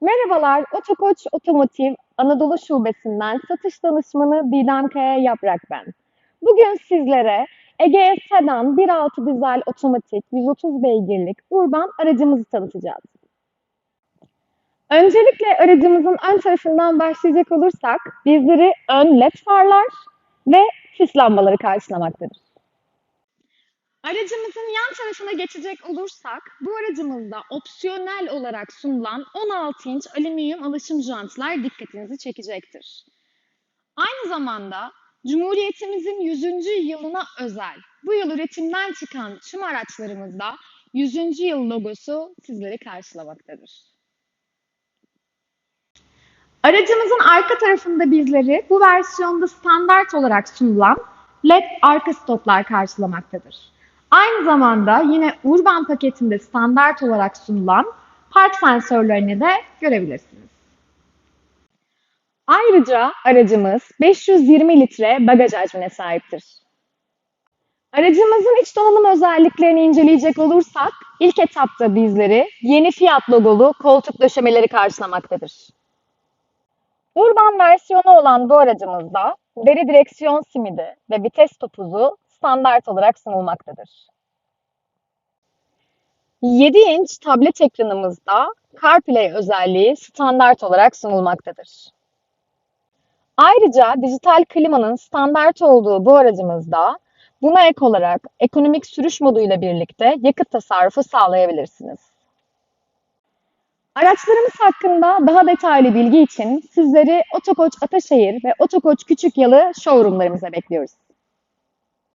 Merhabalar, Otokoç Otomotiv Anadolu Şubesi'nden satış danışmanı Didem Kaya Yaprak ben. Bugün sizlere Ege Sedan 1.6 dizel otomatik 130 beygirlik urban aracımızı tanıtacağız. Öncelikle aracımızın ön tarafından başlayacak olursak bizleri ön led farlar ve sis lambaları karşılamaktadır. Aracımızın yan tarafına geçecek olursak, bu aracımızda opsiyonel olarak sunulan 16 inç alüminyum alışım jantlar dikkatinizi çekecektir. Aynı zamanda Cumhuriyetimizin 100. yılına özel, bu yıl üretimden çıkan tüm araçlarımızda 100. yıl logosu sizleri karşılamaktadır. Aracımızın arka tarafında bizleri bu versiyonda standart olarak sunulan LED arka stoplar karşılamaktadır. Aynı zamanda yine Urban paketinde standart olarak sunulan park sensörlerini de görebilirsiniz. Ayrıca aracımız 520 litre bagaj hacmine sahiptir. Aracımızın iç donanım özelliklerini inceleyecek olursak, ilk etapta bizleri yeni Fiat logolu koltuk döşemeleri karşılamaktadır. Urban versiyonu olan bu aracımızda deri direksiyon simidi ve vites topuzu standart olarak sunulmaktadır. 7 inç tablet ekranımızda CarPlay özelliği standart olarak sunulmaktadır. Ayrıca dijital klimanın standart olduğu bu aracımızda buna ek olarak ekonomik sürüş moduyla birlikte yakıt tasarrufu sağlayabilirsiniz. Araçlarımız hakkında daha detaylı bilgi için sizleri Otokoç Ataşehir ve Otokoç Küçükyalı showroomlarımıza bekliyoruz.